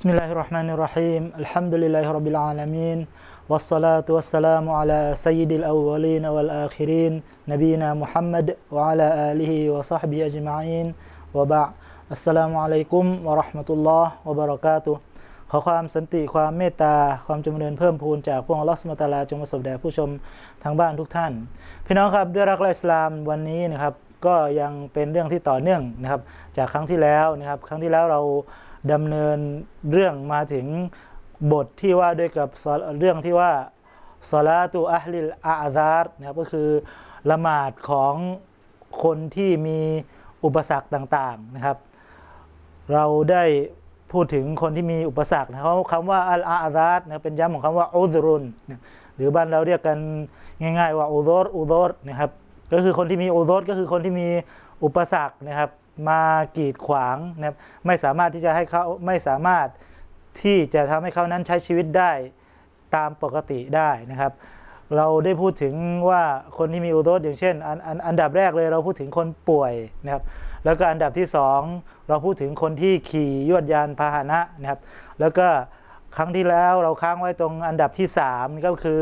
بسم الله الرحمن الرحيم الحمد لله رب العالمين والصلاة والسلام على سيد الأولين والآخرين نبينا محمد وعلى آله وصحبه أجمعين وبعد السلام عليكم ورحمة الله وبركاته ขอความสันติความเมตตาความจำเริญเพิ่มพูนจากพระองค์อัลลอฮฺสุลตาลาจงประสบแด่ผู้ชมทางบ้านทุกท่าน พี่น้องครับด้วยรักและอิสลามวันนี้นะครับ ก็ยังเป็นเรื่องที่ต่อเนื่องนะครับ จากครั้งที่แล้วนะครับ ครั้งที่แล้วเรา ดำเนินเรื่องมาถึงบทที่ว่าด้วยกับเรื่องที่ว่าซอลาตูอัลลิลอาซาร์นะครับก็คือละหมาดของคนที่มีอุปสรรคต่างๆนะครับ เราได้พูดถึงคนที่มีอุปสรรคนะครับคำว่าอัลอาซาร์นะเป็นย้ำของคำว่าอุซรุนหรือบ้านเราเรียกกันง่าย ๆ ว่าอุซรอุซรนะครับ ก็คือคนที่มีอุซรก็คือคนที่มีอุปสรรคนะครับ มากีดขวางนะครับไม่สามารถที่จะให้เขาไม่สามารถที่จะทำให้เขานั้นใช้ชีวิตได้ตามปกติได้นะครับ เราได้พูดถึงว่าคนที่มีอุโรสอย่างเช่นอันอันอันดับแรกเลยเราพูดถึงคนป่วยนะครับแล้วก็อันดับที่สองเราพูดถึงคนที่ขี่ยวดยานพาหนะนะครับ แล้วก็ครั้งที่แล้วเราค้างไว้ตรงอันดับที่สามก็คือ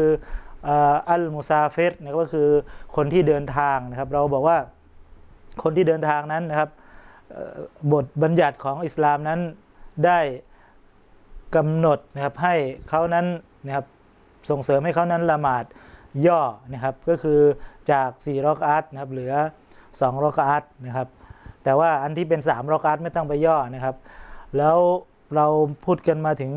อัลมุซาเฟตนะก็คือคนที่เดินทางนะครับ เราบอกว่าคนที่เดินทางนั้นนะครับ บทบัญญัติของอิสลามนั้นได้กำหนดนะครับให้เขานั้นนะครับส่งเสริมให้เขานั้นละหมาดย่อนะครับก็คือจาก4รอกอัตนะครับเหลือ2รอกอัตนะครับแต่ว่าอันที่เป็น3รอกอัตไม่ต้องไปย่อนะครับ แล้วเราพูดกันมาถึง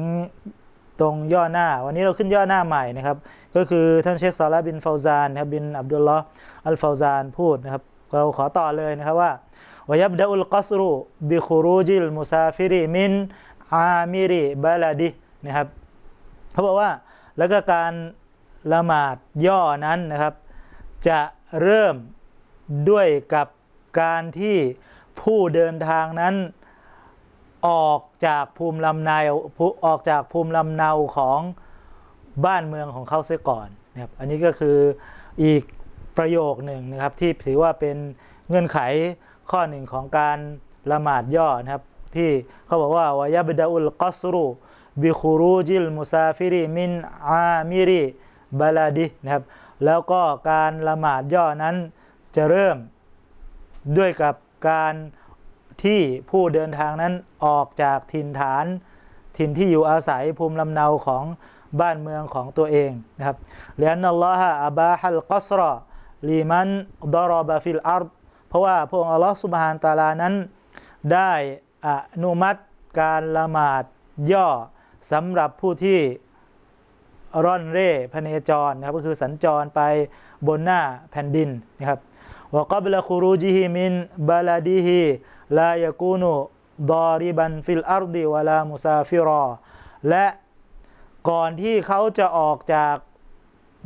ตรงย่อหน้า วันนี้เราขึ้นย่อหน้าใหม่นะครับ ก็คือท่านเชคซาลาบินฟาวซานนะครับบินอับดุลลอฮ์อัลฟาวซานพูดนะครับเราขอต่อเลยนะครับว่า วัย بدأ อุลกัสรุบิคูรูจิลมุซาฟิริมินอามิริบาลาดินะครับเขาบอกว่าแล้วก็การละหมาดย่อนั้นนะครับ จะเริ่มด้วยกับการที่ผู้เดินทางนั้นออกจากภูมิลำเนาออกจากภูมิลำเนาของบ้านเมืองของเขาเสียก่อนนะครับอันนี้ก็คืออีกประโยคหนึ่งนะครับที่ถือว่าเป็นเงื่อนไข ข้อหนึ่งของการละหมาดย่อนะครับที่เขาบอกว่าวายบดาอุลกัสรูบิคูรูจิลมุซาฟิริมินอามิริบาลาดินะครับแล้วก็การละหมาดย่อนั้นจะเริ่มด้วยกับการที่ผู้เดินทางนั้นออกจากถิ่นฐาน ถิ่นที่อยู่อาศัยภูมิลำเนาของบ้านเมืองของตัวเองนะครับเลียนอัลลอฮฺอับาฮัลกัสรอลีมันดารบะฟิลอาร์ เพราะว่าพระองค์อัลลอฮฺสุบฮานตาลานั้น ได้อนุมัติการละหมาดย่อสำหรับผู้ที่ร่อนเร่พเนจรนะครับก็คือสัญจรไปบนหน้าแผ่นดินนะครับวกบลคูรูจิฮิมินบาลาดีฮิลายกูนุดอริบันฟิลอาร์ดิวลามุซาฟิรอและก่อนที่เขาจะออกจาก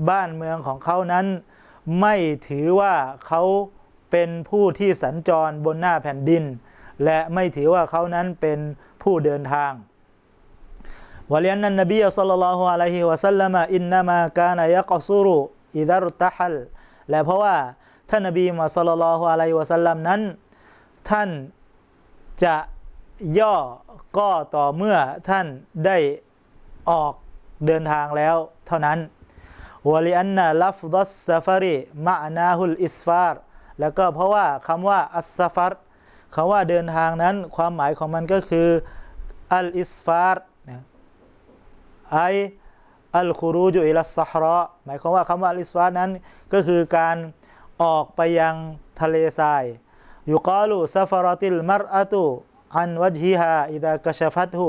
บ้านเมืองของเขานั้น ไม่ถือว่าเขา เป็นผู้ที่สัญจรบนหน้าแผ่นดิน และไม่ถือว่าเขานั้นเป็นผู้เดินทางวะลียนนันนบีสัลลัลลอฮุอะลัยฮิวะสัลลัมอินนามากานะยะกซูรุอิดารุตะฮัลและเพราะว่าท่านนบีมุฮัมมัดสัลลัลลอฮุอะลัยฮิวะสัลลัมนั้น ท่านจะย่อก็ต่อเมื่อท่านได้ออกเดินทางแล้วเท่านั้นวะลีอันนะลัฟดัสซาฟารีมะนาฮุลอิสฟาร์ แล้วก็เพราะว่าคำว่าอัสซาฟัรคำว่าเดินทางนั้นความหมายของมันก็คืออัลอิสฟาร์ไออัลคูรูจุอิลัสซาฮระหมายความว่าคำว่าอัลอิสฟาร์นั้นก็คือการออกไปยังทะเลทรายยุกาลูซาฟารติลมารอะตุอันวัจฮิฮาอิดะกชฟัตหู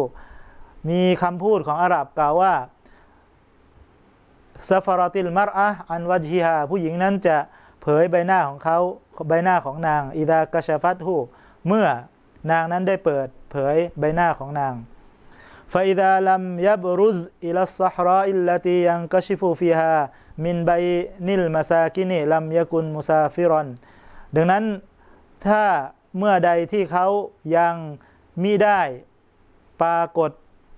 มีคำพูดของอาหรับกล่าวว่าซาฟารติลมารอะอันวัจฮิฮาผู้หญิงนั้นจะ ผยใบหน้าของเขาใบหน้าของนางอิดากะชาฟัตหูเมื่อนางนั้นได้เปิดเผยใบหน้าของนางฟาอิดาลัมยับรุซอิลัสซฮราอิลลตียังกชิฟูฟีฮามินใบนิลมาซากินิลัมยกุลมุซาฟิรอนดังนั้นถ้าเมื่อใดที่เขายังมิได้ปรากฏ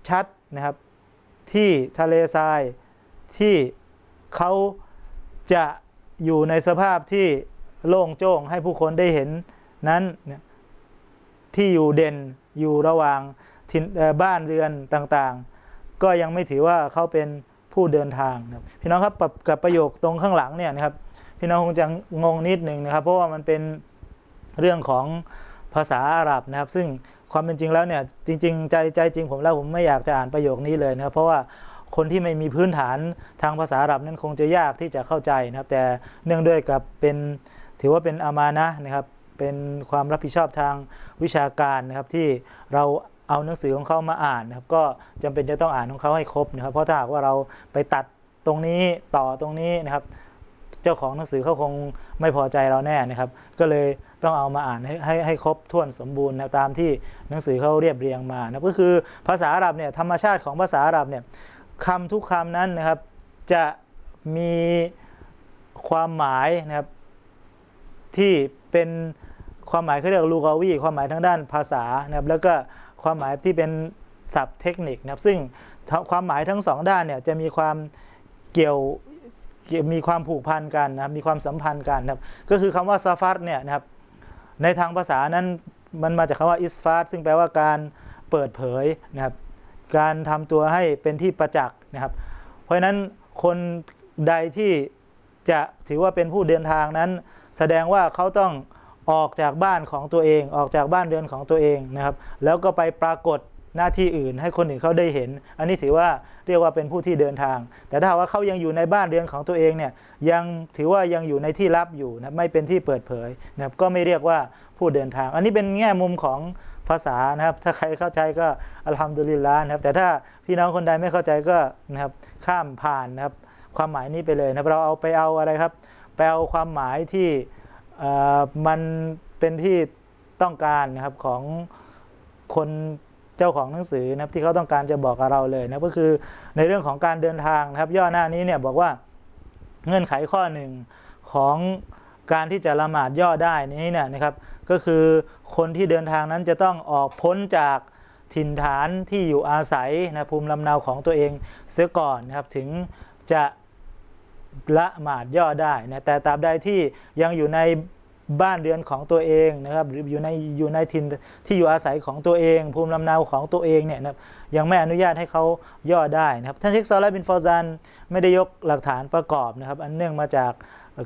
ชัดนะครับ ที่ทะเลทรายที่เขาจะ อยู่ในสภาพที่โล่งโจ้งให้ผู้คนได้เห็นนั้นที่อยู่เด่นอยู่ระหว่างบ้านเรือนต่างๆ ก็ยังไม่ถือว่าเขาเป็นผู้เดินทางนะครับพี่น้องครับกับกับประโยคตรงข้างหลังเนี่ยนะครับพี่น้องคงจะงงนิดหนึ่งนะครับ เพราะว่ามันเป็นเรื่องของภาษาอาหรับนะครับ ซึ่งความเป็นจริงแล้วเนี่ยจริง ๆ ใจใจจริงผมแล้วผมไม่อยากจะอ่านประโยคนี้เลยนะครับ เพราะว่า คนที่ไม่มีพื้นฐานทางภาษาอาหรับนั้นคงจะยากที่จะเข้าใจนะครับ แต่เนื่องด้วยกับเป็นถือว่าเป็นอามานะนะครับ เป็นความรับผิดชอบทางวิชาการนะครับที่เราเอาหนังสือของเขามาอ่านนะครับ ก็จำเป็นจะต้องอ่านของเขาให้ครบนะครับ เพราะถ้าหากว่าเราไปตัดตรงนี้ต่อตรงนี้นะครับ เจ้าของหนังสือเขาคงไม่พอใจเราแน่นะครับ ก็เลยต้องเอามาอ่านให้ให้ให้ครบถ้วนสมบูรณ์นะตามที่หนังสือเขาเรียบเรียงมานะก็คือภาษาอาหรับเนี่ยธรรมชาติของภาษาอาหรับเนี่ย คำทุกคำนั้นนะครับ จะมีความหมายนะครับ ที่เป็นความหมายเขาเรียกลูกาวีความหมายทางด้านภาษานะครับ แล้วก็ความหมายที่เป็นศัพท์เทคนิคนะครับ ซึ่งความหมายทั้งสองด้านเนี่ยจะมีความเกี่ยวมีความผูกพันกันนะครับ มีความสัมพันธ์กันนะครับ ก็คือคำว่าซาฟัตเนี่ยนะครับ ในทางภาษานั้นมันมาจากคำว่าอิสฟาตซึ่งแปลว่าการเปิดเผยนะครับ การทำตัวให้เป็นที่ประจักษ์นะครับ เพราะฉะนั้นคนใดที่จะถือว่าเป็นผู้เดินทางนั้น แสดงว่าเขาต้องออกจากบ้านของตัวเอง ออกจากบ้านเรือนของตัวเองนะครับ แล้วก็ไปปรากฏหน้าที่อื่น ให้คนอื่นเขาได้เห็น อันนี้ถือว่าเรียกว่าเป็นผู้ที่เดินทาง แต่ถ้าหากว่าเขายังอยู่ในบ้านเรือนของตัวเองเนี่ยยังถือว่ายังอยู่ในที่ลับอยู่นะไม่เป็นที่เปิดเผยนะครับก็ไม่เรียกว่าผู้เดินทาง อันนี้เป็นแง่มุมของ ภาษานะครับ ถ้าใครเข้าใจก็อัลฮัมดุลิลละนะครับ แต่ถ้าพี่น้องคนใดไม่เข้าใจก็นะครับข้ามผ่านนะครับ ความหมายนี้ไปเลยนะครับ เราเอาไปเอาอะไรครับไปเอาความหมายที่อ่อมันเป็นที่ต้องการนะครับของคนเจ้าของหนังสือนะครับที่เขาต้องการจะบอกกับเราเลยนะก็คือในเรื่องของการเดินทางนะครับ ย่อหน้านี้เนี่ยบอกว่าเงื่อนไขข้อหนึ่งของ การที่จะละหมาดย่อได้นี้เนี่ยนะครับ ก็คือคนที่เดินทางนั้นจะต้องออกพ้นจากถิ่นฐานที่อยู่อาศัยนะภูมิลำเนาของตัวเองเสียก่อนนะครับถึงจะละหมาดย่อได้นะแต่ตราบใดที่ยังอยู่ในบ้านเรือนของตัวเองนะครับหรืออยู่ในอยู่ในถิ่นที่อยู่อาศัยของตัวเอง ภูมิลำเนาของตัวเองเนี่ยนะครับยังไม่อนุญาตให้เขาย่อได้นะครับท่านเชคซอลและบินฟอร์ซันไม่ได้ยกหลักฐานประกอบนะครับ อันเนื่องมาจาก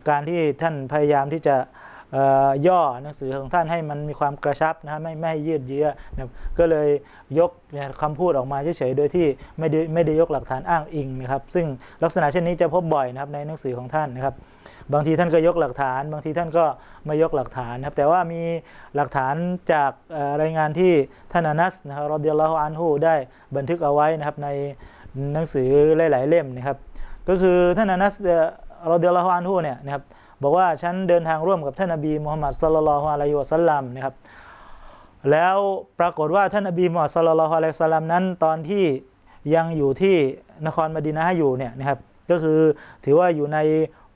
การที่ท่านพยายามที่จะย่อหนังสือของท่านให้มันมีความกระชับนะฮะไม่ไม่ให้ยืดเยื้อนะก็เลยยกคำพูดออกมาเฉยๆโดยที่ไม่ได้ไม่ได้ยกหลักฐานอ้างอิงนะครับ ซึ่งลักษณะเช่นนี้จะพบบ่อยนะครับในหนังสือของท่านนะครับ บางทีท่านก็ยกหลักฐาน บางทีท่านก็ไม่ยกหลักฐานนะครับ แต่ว่ามีหลักฐานจากรายงานที่ท่านอนัสนะครับรอดิยัลลอฮอันฮูได้บันทึกเอาไว้นะครับในหนังสือหลาย ๆ เล่มนะครับ ก็คือท่านอนัสเรอดิยัลลอฮุอันฮูเนี่ยนะครับบอกว่าฉันเดินทางร่วมกับท่านนบีมุฮัมมัดศ็อลลัลลอฮุอะลัยฮิวะสัลลัมนะครับแล้วปรากฏว่าท่านนบีมุฮัมมัดศ็อลลัลลอฮุอะลัยฮิวะสัลลัมนั้นตอนที่ยังอยู่ที่นครมดีนะห์อยู่เนี่ยนะครับก็คือถือว่าอยู่ใน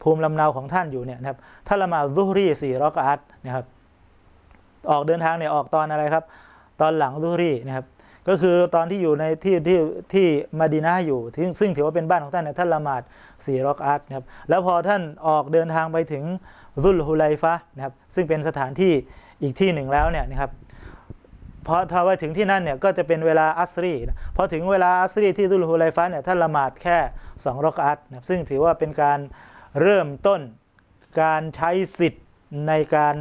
ภูมิลำเนาของท่านอยู่เนี่ยนะครับท่านละหมาดซุฮรีสี่รอกอัตนะครับออกเดินทางเนี่ยออกตอนอะไรครับ ตอนหลังซุฮรีนะครับ ก็คือตอนที่อยู่ในที่ที่ที่มาดีนาอยู่ซึ่งถือว่าเป็นบ้านของท่านเนี่ยท่านละหมาดสี่รอกอัตนะครับแล้วพอท่านออกเดินทางไปถึงรุลฮุไลฟะนะครับซึ่งเป็นสถานที่อีกที่หนึ่งแล้วเนี่ยนะครับพอถ้าไปถึงที่นั่นเนี่ยก็จะเป็นเวลาอัสรีพอถึงเวลาอัสรีที่ดุลฮุไลฟะเนี่ยท่านละหมาดแค่2รอกอัตนะครับซึ่งถือว่าเป็นการเริ่มต้นการใช้สิทธิ์ในการ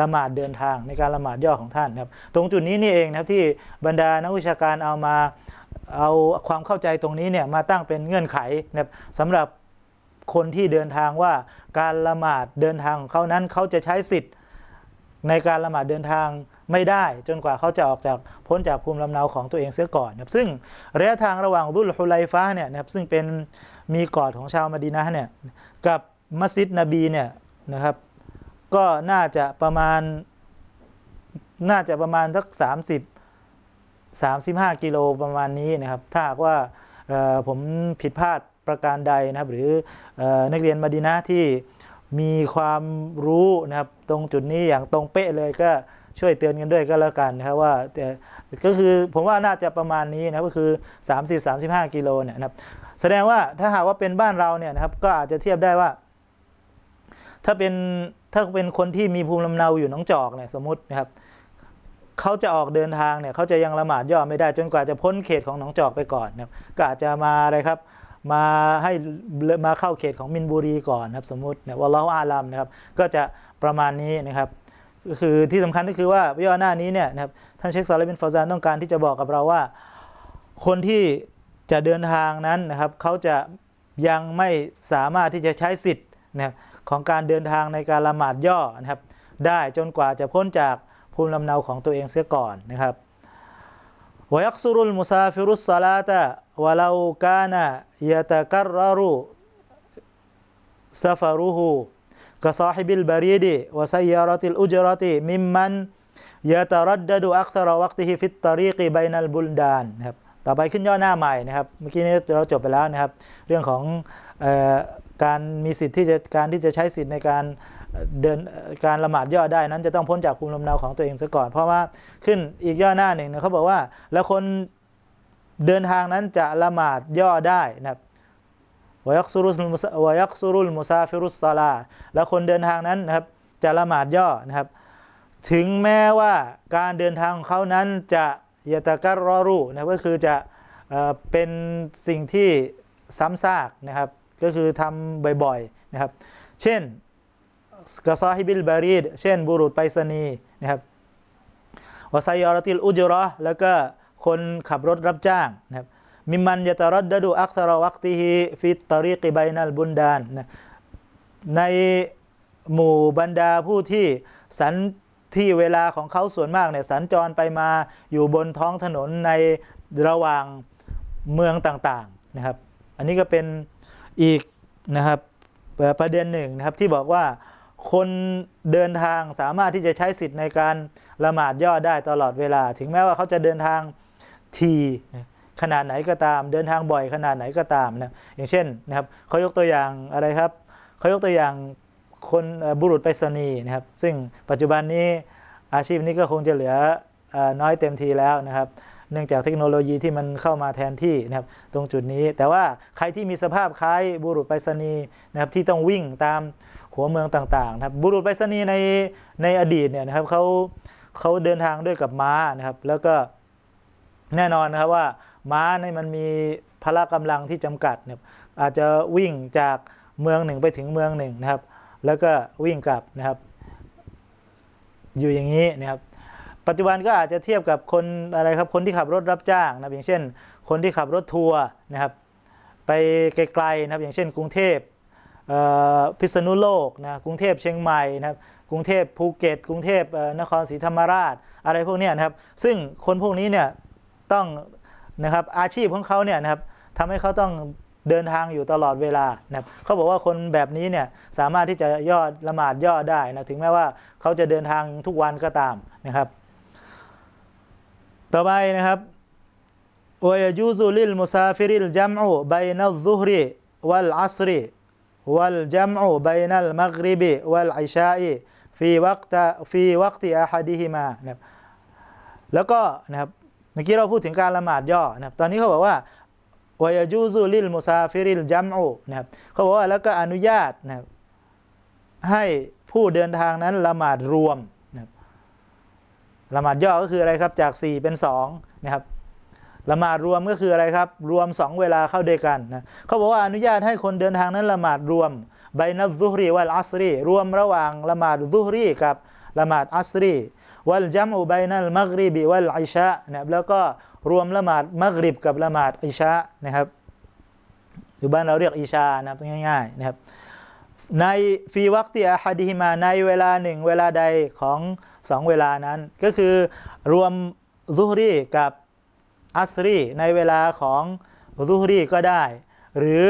ละหมาดเดินทางในการละหมาดย่อของท่านนะครับตรงจุดนี้นี่เองนะครับที่บรรดานักวิชาการเอามาเอาความเข้าใจตรงนี้เนี่ยมาตั้งเป็นเงื่อนไขนะครับสำหรับคนที่เดินทางว่าการละหมาดเดินทางของเขานั้นเขาจะใช้สิทธิ์ในการละหมาดเดินทางไม่ได้ จนกว่าเขาจะออกจากพ้นจากภูมิลำเนาของตัวเองเสียก่อนนะครับซึ่งระยะทางระหว่างรุลฮุไลฟะห์เนี่ยนะครับซึ่งเป็นมีกอดของชาวมะดีนะเนี่ยกับมัสยิดนบีเนี่ยนะครับ ก็น่าจะประมาณ น่าจะประมาณสัก30 35 กิโลประมาณนี้นะครับ ถ้าหากว่าผมผิดพลาดประการใดนะครับ หรือนักเรียนมะดีนะที่มีความรู้นะครับ ตรงจุดนี้อย่างตรงเป๊ะเลยก็ช่วยเตือนกันด้วยก็แล้วกันนะครับว่าแต่ก็คือผมว่าน่าจะประมาณนี้นะครับก็คือ 30-35 กิโลเนี่ยนะครับ แสดงว่าถ้าหากว่าเป็นบ้านเราเนี่ยนะครับ ก็อาจจะเทียบได้ว่า ถ้าเป็น ถ้าเป็นคนที่มีภูมิลำเนาอยู่หนองจอกเนี่ยสมมตินะครับเขาจะออกเดินทางเนี่ยเขาจะยังละหมาดย่อไม่ได้จนกว่าจะพ้นเขตของหนองจอกไปก่อนนะครับก็อาจจะมาอะไรครับ มาให้มาเข้าเขตของมินบุรีก่อนนะครับ สมมตินะวะลาฮุอาลัมนะครับ ก็จะประมาณนี้นะครับก็คือที่สำคัญก็คือว่าย่อหน้านี้เนี่ยนะครับท่านเชคซาลบินฟาซานต้องการที่จะบอกกับเราว่า คนที่จะเดินทางนั้นนะครับเขาจะยังไม่สามารถที่จะใช้สิทธิ์นะครับ ของการเดินทางในการละหมาดย่อนะครับได้จนกว่าจะพ้นจากภูมิลำเนาของตัวเองเสียก่อนนะครับวยักซุรุลมุซาฟิรุสซาลาตะวะลาวกานยะตะกัรรุซาฟารุฮูกะซาฮิบิลบารีดีวะไซยารติลอุจรติมิมมันยะตะรัดดดูอักษรวักติฮิฟิตตรีกีไบนัลบุลดานนะครับต่อไปขึ้นย่อหน้าใหม่นะครับ เมื่อกี้นี้เราจบไปแล้วนะครับ เรื่องของ การมีสิทธิ์ที่จะการที่จะใช้สิทธิ์ในการเดินการละหมาดย่อได้นั้นจะต้องพ้นจากภูมิลำเนาของตัวเองซะก่อน เพราะว่าขึ้นอีกย่อหน้าหนึ่งนะเขาบอกว่า แล้วคนเดินทางนั้นจะละหมาดย่อได้นะครับวยักซุรุลมุสวยักซุรุลมุซาฟิรุสซาลาแล้วคนเดินทางนั้นนะครับจะละหมาดย่อนะครับ ถึงแม้ว่าการเดินทางของเขานั้นจะยะตะกัรรอรูนะก็คือจะเอเป็นสิ่งที่ซ้ำซากนะครับ ก็คือทำบ่อยๆนะครับ เช่นกะซอฮิบิลบารีดเช่น บุรุษไปรษณีย์นะครับวาไซยอรติลอุจราะห์แล้วก็คนขับรถรับจ้างนะครับมิมันยะตะรัดดดูอักษรวักติฮิฟิตตริกิบนัลบุนดานนะในหมู่บรรดาผู้ที่สันที่เวลาของเขาส่วนมากเนี่ยสัญจรไปมาอยู่บนท้องถนนในระหว่างเมืองต่างๆนะครับ อันนี้ก็เป็น อีกนะครับประเด็นหนึ่งนะครับที่บอกว่าคนเดินทางสามารถที่จะใช้สิทธิ์ในการละหมาดย่อได้ตลอดเวลา ถึงแม้ว่าเขาจะเดินทางทีขนาดไหนก็ตาม เดินทางบ่อยขนาดไหนก็ตามนะอย่างเช่นนะครับเขายกตัวอย่างอะไรครับเขายกตัวอย่างคนบุรุษไปรษณีย์นะครับ ซึ่งปัจจุบันนี้อาชีพนี้ก็คงจะเหลืออน้อยเต็มทีแล้วนะครับ เนื่องจากเทคโนโลยีที่มันเข้ามาแทนที่นะครับตรงจุดนี้ แต่ว่าใครที่มีสภาพคล้ายบุรุษไปรษณีย์นะครับที่ต้องวิ่งตามหัวเมืองต่างๆนะครับบุรุษไปรษณีย์ในในอดีตเนี่ยนะครับเขาเขาเดินทางด้วยกับม้านะครับ แล้วก็แน่นอนนะครับว่าม้าเนี่ยมันมีพละกำลังที่จำกัดนะครับอาจจะวิ่งจากเมืองหนึ่งไปถึงเมืองหนึ่งนะครับ แล้วก็วิ่งกลับนะครับ อยู่อย่างนี้นะครับ ปัจจุบันก็อาจจะเทียบกับคนอะไรครับคนที่ขับรถรับจ้างนะอย่างเช่น คนที่ขับรถทัวร์นะครับไปไกลๆนะครับอย่างเช่น กรุงเทพพิษณุโลกนะกรุงเทพเชียงใหม่นะครับกรุงเทพภูเก็ต กรุงเทพนครศรีธรรมราชอะไรพวกนี้นะครับ ซึ่งคนพวกนี้เนี่ยต้องนะครับอาชีพของเขาเนี่ยนะครับทำให้เขาต้องเดินทางอยู่ตลอดเวลานะครับเขาบอกว่าคนแบบนี้เนี่ยสามารถที่จะยอดละหมาดย่อได้นะถึงแม้ว่าเขาจะเดินทางทุกวันก็ตามนะครับ ต่อไปนะครับวยจูซุลิลมุซาฟิริลจัมอูบนัลซุฮรีวัลอัสรีวัลจัมอูบนัลมักริบีวัลอิชาอีฟีวักตะฟีวักติอาฮดิฮิมานะครับแล้วก็นะครับเมื่อกี้เราพูดถึงการละหมาดย่อนะครับตอนนี้เขาบอกว่าวายจูซุลิลมุซาฟิริลจัมอูนะครับเขาบอกว่าแล้วก็อนุญาตนะครับให้ผู้เดินทางนั้นละหมาดรวม ละหมาดย่อก็คืออะไรครับจาก 4 เป็น2นะครับละหมาดรวมก็คืออะไรครับ รวม 2 เวลาเข้าด้วยกันนะเขาบอกว่าอนุญาตให้คนเดินทางนั้นละหมาดรวมไบนัซุฮรีวัลอัสรีรวมระหว่างละหมาดซุฮรีกับละหมาดอัสรีวัลจัมอุบัยนัลมักริบิวัลอิชะนะครับแล้วก็รวมละหมาดมักริบกับละหมาดอิชะนะครับหรือบ้านเราเรียกอิชานะครับง่ายๆนะครับในฟีวักติอาฮัดิฮิมาในเวลาหนึ่งเวลาใดของ สองเวลานั้น ก็คือรวมซุฮรีกับอัสรีในเวลาของซุฮรีก็ได้ หรือ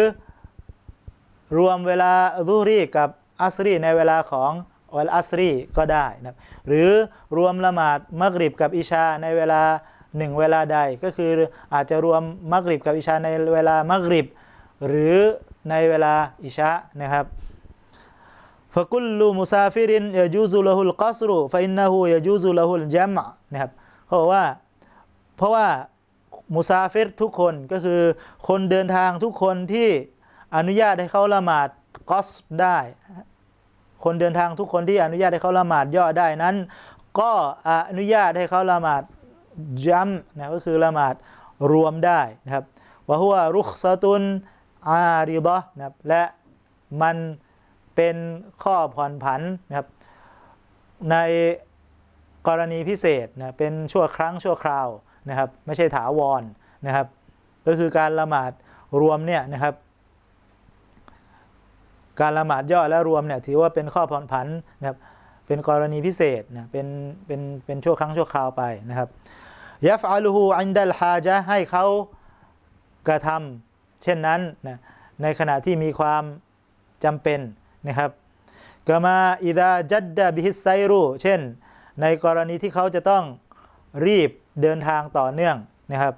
รวมเวลาซุฮรีกับอัสรีในเวลาของวัลอัสรีก็ได้นะครับหรือรวมละหมาดมักริบกับอิชาในเวลาหนึ่งเวลาใดก็คืออาจจะรวมมักริบกับอิชาในเวลามักริบ หรือในเวลาอิชานะครับ ฟะกุลลูมุซาฟิรินยะจูซุลฮุลกัสรุฟะอินนะฮูยะจูซุลฮุลจัมะนะครับเขาบอกว่าเพราะว่ามุซาฟิรทุกคนก็คือคนเดินทางทุกคนที่อนุญาตให้เขาละหมาดกอสได้ คนเดินทางทุกคนที่อนุญาตให้เขาละหมาดย่อได้นั้น ก็อนุญาตให้เขาละหมาดย้ำนะก็คือละหมาดรวมได้นะครับวะฮุวรุขซะตุนอาริดะนะครับและมัน เป็นข้อผ่อนผันนะครับในกรณีพิเศษนะเป็นชั่วครั้งชั่วคราวนะครับ ไม่ใช่ถาวรนะครับ ก็คือการละหมาดรวมเนี่ยนะครับ การละหมาดย่อและรวมเนี่ยถือว่าเป็นข้อผ่อนผันนะครับเป็นกรณีพิเศษนะเป็นเป็นเป็นชั่วครั้งชั่วคราวไปนะครับยัฟอัลูฮูอันดัลฮาจะให้เขากระทำเช่นนั้นนะในขณะที่มีความจำเป็น นะครับกามาอิดาจัดดะบิฮิสไซรูเช่น ในกรณีที่เขาจะต้องรีบเดินทางต่อเนื่องนะครับ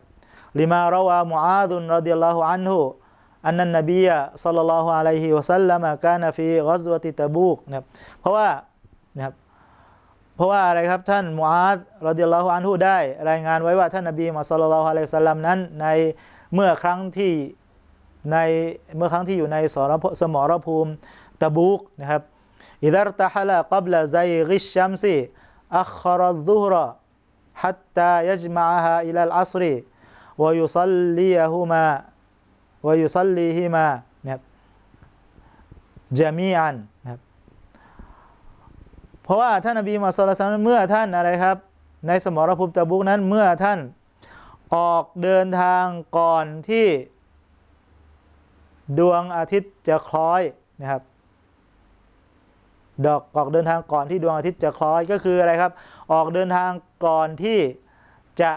ลิมาราวามุอาดุนรดิยัลลอฮุอันฮุอันนันนบียะสัลลัลลอฮุอะลัยฮิวะสัลลัมกานะฟีกัซวติตะบูกนะครับเพราะว่านะครับเพราะว่าอะไรครับท่านมุอาดรดิยัลลอฮุอันฮุได้ รายงานไว้ว่าท่านนบีมาสัลลัลลอฮุอะลัยฮิวะสัลลัมนั้นในเมื่อครั้งที่ในเมื่อครั้งที่อยู่ในสรสมรภูมิ ตะบูกนะครับอิดารตะฮะละกับละไซริชชัมซีอัครดุฮระฮัตตายัจมะฮะอิลัลอัสรีวยุซัลลียะฮุมาวยุซัลลีฮิมานะครับจามีอันนะคเพราะว่าท่านอบีมาสลสันเมื่อท่านอะไรครับ ในสมรภูมิตะบุกนั้นเมื่อท่านออกเดินทางก่อนที่ ดวงอาทิตย์จะคล้อยนะครับ ดอกออกเดินทางก่อนที่ดวงอาทิตย์จะคล้อยก็คืออะไรครับ ออกเดินทางก่อนที่จะ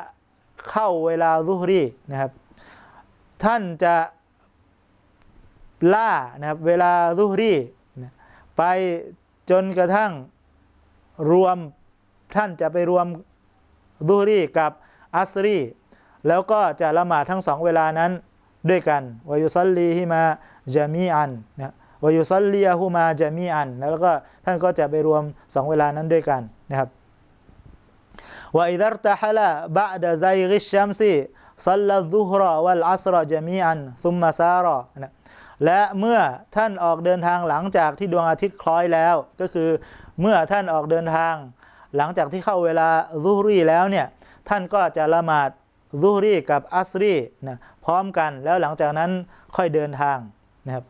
เข้าเวลาลุฮรีนะครับ ท่านจะล่านะครับเวลาลุฮรีไปจนกระทั่งรวมท่านจะไปรวมลุฮรีกับอัสรีแล้วก็จะละหมาดทั้งสองเวลานั้นด้วยกันวายุซัลลีฮิมาจามีอันนะ วายุซัลลียฮูมาจะมีอัน แล้วก็ท่านก็จะไปรวมสองเวลานั้นด้วยกันนะครับว่าอิดัรตะฮะละบะดะไซริชัมซีซัลลัซุฮรอวัลอัสรจะมีอันซุมมาซารอนะและเมื่อท่านออกเดินทางหลังจากที่ดวงอาทิตย์คล้อยแล้ว ก็คือเมื่อท่านออกเดินทาง หลังจากที่เข้าเวลาซุฮรีแล้วเนี่ยท่านก็จะละหมาดซุฮรีกับอัสรีนะพร้อมกันแล้วหลังจากนั้นค่อยเดินทางนะครับ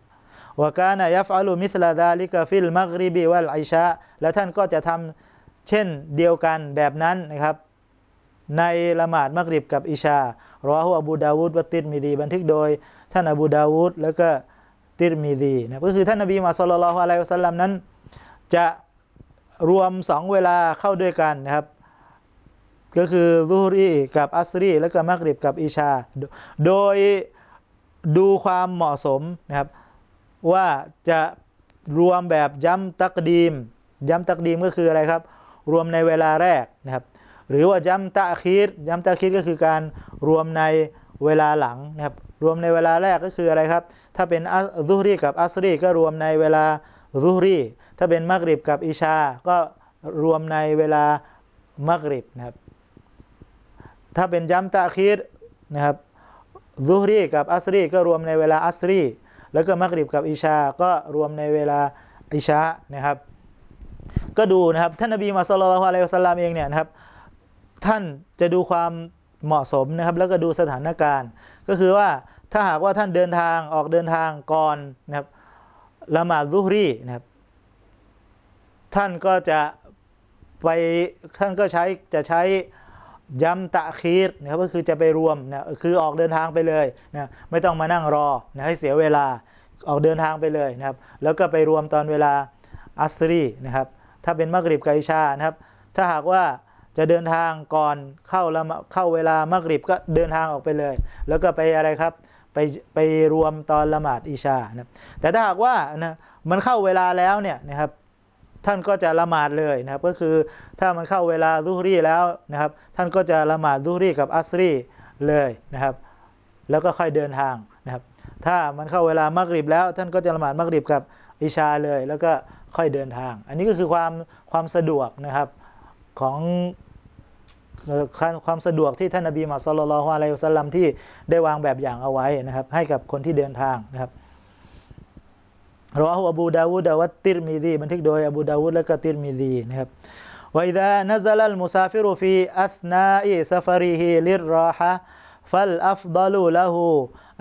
วกานะยัฟอัลูมิสลาดาลิกฟิลมักริบิวัลไอชาและท่านก็จะทำเช่นเดียวกันแบบนั้นนะครับ ในละหมาดมักริบกับอิชารอฮุอบูดาวูดวะติรมีดี บันทึกโดย ท่านอบูดาวูดแล้วก็ติรมีดีนะก็คือท่านนบีมุฮัมมัดศ็อลลัลลอฮุอะลัยฮิวะสัลลัมนั้น จะรวมสองเวลาเข้าด้วยกันนะครับก็คือซุฮรีกับอัสรีแล้วก็มักริบกับอิชา โดยดูความเหมาะสมนะครับ ว่าจะรวมแบบย้ำตักดีม ย้ำตักดีมก็คืออะไรครับ รวมในเวลาแรกนะครับ หรือว่าย้ำตะคีดย้ำตะคีดก็คือการรวมในเวลาหลังนะครับ รวมในเวลาแรกก็คืออะไรครับ ถ้าเป็นอัสซุฮรีกับอัสรีก็รวมในเวลาซุฮรีถ้าเป็นมักริบกับอิชา ก็รวมในเวลามักริบนะครับ ถ้าเป็นย้ำตะคีดนะครับซุฮรีกับอัสรีก็รวมในเวลาอัสรี แล้วก็มักริบกับอิชา ก็รวมในเวลาอิชานะครับ ก็ดูนะครับท่านนบีมาสัลลัลลอฮุอะลัยฮิสลลัมเองเนี่ยนะครับ ท่านจะดูความเหมาะสมนะครับ แล้วก็ดูสถานการณ์ ก็คือว่าถ้าหากว่าท่านเดินทางออกเดินทางก่อนนะครับละหมาดซุฮรีนะครับ ท่านก็จะไปท่านก็ใช้จะใช้ ย้ำตะคีรนะครับก็คือจะไปรวมนะคือออกเดินทางไปเลยนะไม่ต้องมานั่งรอนะให้เสียเวลาออกเดินทางไปเลยนะครับ แล้วก็ไปรวมตอนเวลาอัสรีนะครับถ้าเป็นมักริบกอิชานะครับถ้าหากว่าจะเดินทางก่อนเข้าละเข้าเวลามักริบก็เดินทางออกไปเลย แล้วก็ไปอะไรครับไปไปรวมตอนละหมาดอิชานะแต่ถ้าหากว่านะมันเข้าเวลาแล้วเนี่ยนะครับ ท่านก็จะละหมาดเลยนะครับ ก็คือถ้ามันเข้าเวลาซุฮรีแล้วนะครับ ท่านก็จะละหมาดซุฮรีกับอัสรีเลยนะครับ แล้วก็ค่อยเดินทางนะครับ ถ้ามันเข้าเวลามักริบแล้ว ท่านก็จะละหมาดมักริบกับอิชาเลย แล้วก็ค่อยเดินทาง อันนี้ก็คือความความสะดวกนะครับของความสะดวกที่ท่านนบีมุฮัมมัดศ็อลลัลลอฮุอะลัยฮิวะสัลลัมที่ได้วางแบบอย่างเอาไว้นะครับ ให้กับคนที่เดินทางนะครับ รอฮุอบูดาวูดวัตติรมีซีบันทึกโดยอบูดาวูดและก็ติรมีซีนะครับ وإذا نزل المسافر في أثناء سفره للراحة فالأفضل له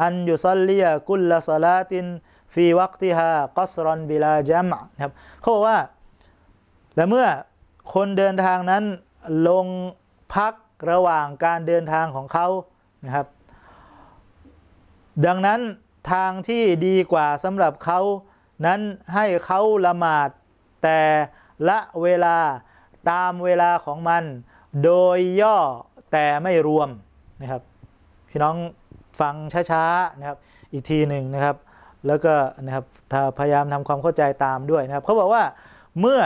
أن يصلي كل صلاة في وقتها قصرا بلا جمع นะครับเขาบอกว่า และเมื่อคนเดินทางนั้นลงพักระหว่างการเดินทางของเขานะครับ ดังนั้นทางที่ดีกว่าสำหรับเขา นั้นให้เขาละหมาด แต่ละเวลาตามเวลาของมัน โดยย่อแต่ไม่รวมนะครับ พี่น้องฟังช้าๆนะครับ อีกทีหนึ่งนะครับ แล้วก็นะครับพยายามทำความเข้าใจตามด้วยนะครับเขาบอกว่าเมื่อ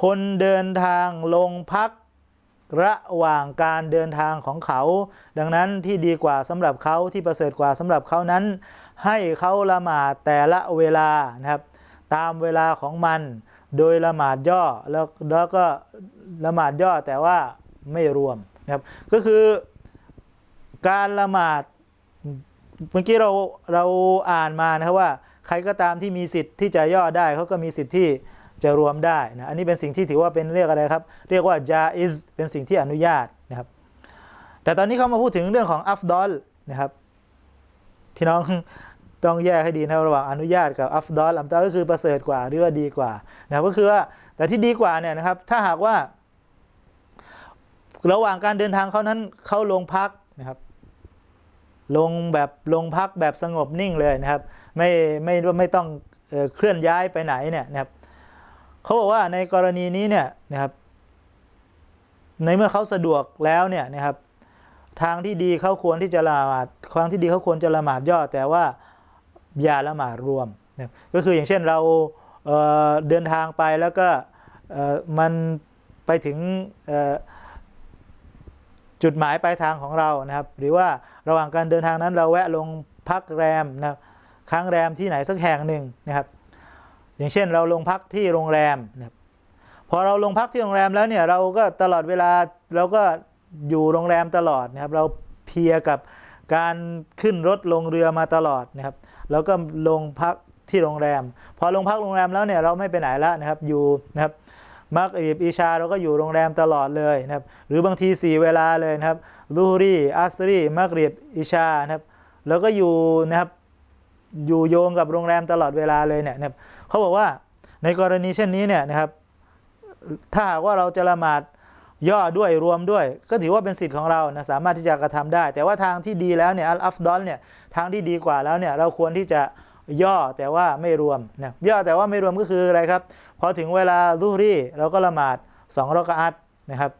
คนเดินทางลงพักระหว่างการเดินทางของเขา ดังนั้นที่ดีกว่าสำหรับเขาที่ประเสริฐกว่าสำหรับเขานั้น ให้เขาละหมาดแต่ละเวลานะครับ ตามเวลาของมัน โดยละหมาดย่อแล้วแล้วก็ละหมาดย่อแต่ว่าไม่รวมนะครับ ก็คือการละหมาดเมื่อกี้เราเราอ่านมานะครับว่า ใครก็ตามที่มีสิทธิ์ที่จะย่อได้เขาก็มีสิทธิ์ที่จะรวมได้นะอันนี้เป็นสิ่งที่ถือว่าเป็นเรียกอะไรครับ เรียกว่าจาอิสเป็นสิ่งที่อนุญาตนะครับ แต่ตอนนี้เขามาพูดถึงเรื่องของอัฟดอลนะครับพี่น้อง ต้องแยกให้ดีนะระหว่างอนุญาตกับอัฟดอลอัฟดอลก็คือประเสริฐกว่าหรือว่าดีกว่านะก็คือว่าแต่ที่ดีกว่าเนี่ยนะครับถ้าหากว่า ระหว่างการเดินทางเขานั้นเขาลงพักนะครับ ลงแบบลงพักแบบสงบนิ่งเลยนะครับ ไม่ไม่ไม่ต้องเออเคลื่อนย้ายไปไหนเนี่ยนะครับเขาบอกว่าในกรณีนี้เนี่ยนะครับ ในเมื่อเขาสะดวกแล้วเนี่ยนะครับทางที่ดีเขาควรที่จะละหมาดทางที่ดีเขาควรจะละหมาดย่อ แต่ว่า ยาละหมาดรวมนะก็คืออย่างเช่นเราเเดินทางไปแล้วก็มันไปถึงจุดหมายปลายทางของเรานะครับ หรือว่าระหว่างการเดินทางนั้นเราแวะลงพักแรมนะค้างแรมที่ไหนสักแห่งหนึ่งนะครับ อย่างเช่นเราลงพักที่โรงแรมนะครับพอเราลงพักที่โรงแรมแล้วเนี่ยเราก็ตลอดเวลาเราก็อยู่โรงแรมตลอดนะครับ เราเพียกับการขึ้นรถลงเรือมาตลอดนะครับ แล้วก็ลงพักที่โรงแรม พอลงพักโรงแรมแล้วเนี่ยเราไม่ไปไหนแล้วนะครับอยู่นะครับมักริบอิชาเราก็อยู่โรงแรมตลอดเลยนะครับหรือบางที 4 เวลาเลยนะครับลูฮรีอัสรีมักริบอิชานะครับแล้วก็อยู่นะครับอยู่โยงกับโรงแรมตลอดเวลาเลยเนี่ยนะครับเขาบอกว่าในกรณีเช่นนี้เนี่ยนะครับถ้าหากว่าเราจะละหมาด ย่อด้วยรวมด้วย ก็ถือว่าเป็นสิทธิ์ของเรานะสามารถที่จะกระทำได้ แต่ว่าทางที่ดีแล้วเนี่ยอัลอัฟดอลเนี่ยทางที่ดีกว่าแล้วเนี่ยเราควรที่จะย่อแต่ว่าไม่รวมนะย่อแต่ว่าไม่รวมก็คืออะไรครับพอถึงเวลาลูรี่เราก็ละหมาด2รอกอัตนะครับ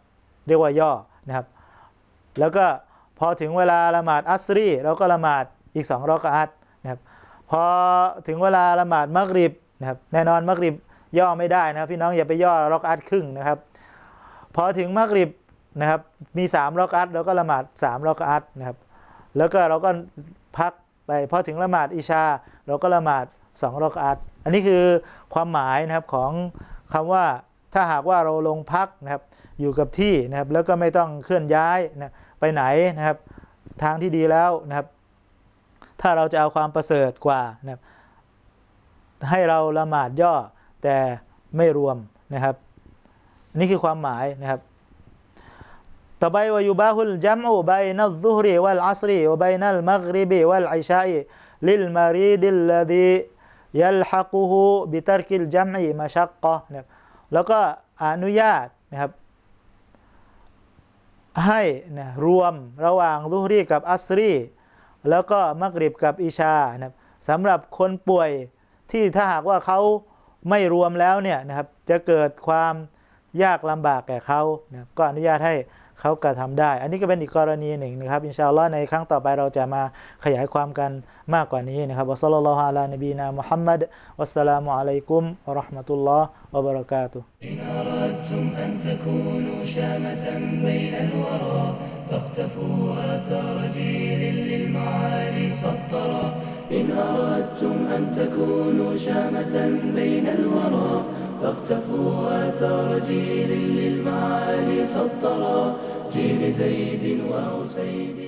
เรียกว่าย่อนะครับ แล้วก็พอถึงเวลาละหมาดอัสรีเราก็ละหมาดอีก2รอกอัตนะครับพอถึงเวลาละหมาดมักริบนะครับแน่นอนมักริบย่อไม่ได้นะครับ พี่น้องอย่าไปย่อรอกอัตครึ่งนะครับ พอถึงมักริบนะครับ มี3รอกอัตเราก็ละหมาด3รอกอัตนะครับ แล้วก็เราก็พักไปพอถึงละหมาดอิชา เราก็ละหมาด2รอกอัตอันนี้คือความหมายนะครับของคำว่าถ้าหากว่าเราลงพักนะครับอยู่กับที่นะครับ แล้วก็ไม่ต้องเคลื่อนย้ายนะไปไหนนะครับ ทางที่ดีแล้วนะครับ ถ้าเราจะเอาความประเสริฐกว่านะครับให้เราละหมาดย่อแต่ไม่รวมนะครับ นี่คือความหมายนะครับต่อไปว่ายูบาฮุลจัมอูบัยนัลซุฮรีวัลอัสรีวบัยนัลมักริบีวัลอิชาอลิลมารีดิลลดียัลฮักุฮุบิตรกิลจัมอีมาชักกะนะครับแล้วก็อนุญาตนะครับ ให้นะรวมระหว่างลุฮรีกับอัสรีแล้วก็มักริบกับอิชานะครับสำหรับคนป่วยที่ถ้าหากว่าเขาไม่รวมแล้วเนี่ยนะครับจะเกิดความ ยากลำบากแก่เขานะครับก็อนุญาตให้เขากระทำได้ อันนี้ก็เป็นอีกกรณีหนึ่งนะครับอินชาอัลลอฮ์ในครั้งต่อไปเราจะมาขยายความกันมากกว่านี้นะครับวะซัลลัลลอฮุอะลานบีนามุฮัมมัดวัสสลามุอะลัยกุมวะเราะห์มะตุลลอฮ์วะบะเราะกาตุฮ์ إن أردتم أن تكونوا شامة بين الورى فاقتفوا آثار جيل للمعالي سطرا إن أردتم أن تكونوا شامة بين الورى فاقتفوا آثار جيل للمعالي سطرا جيل زيد وأسيد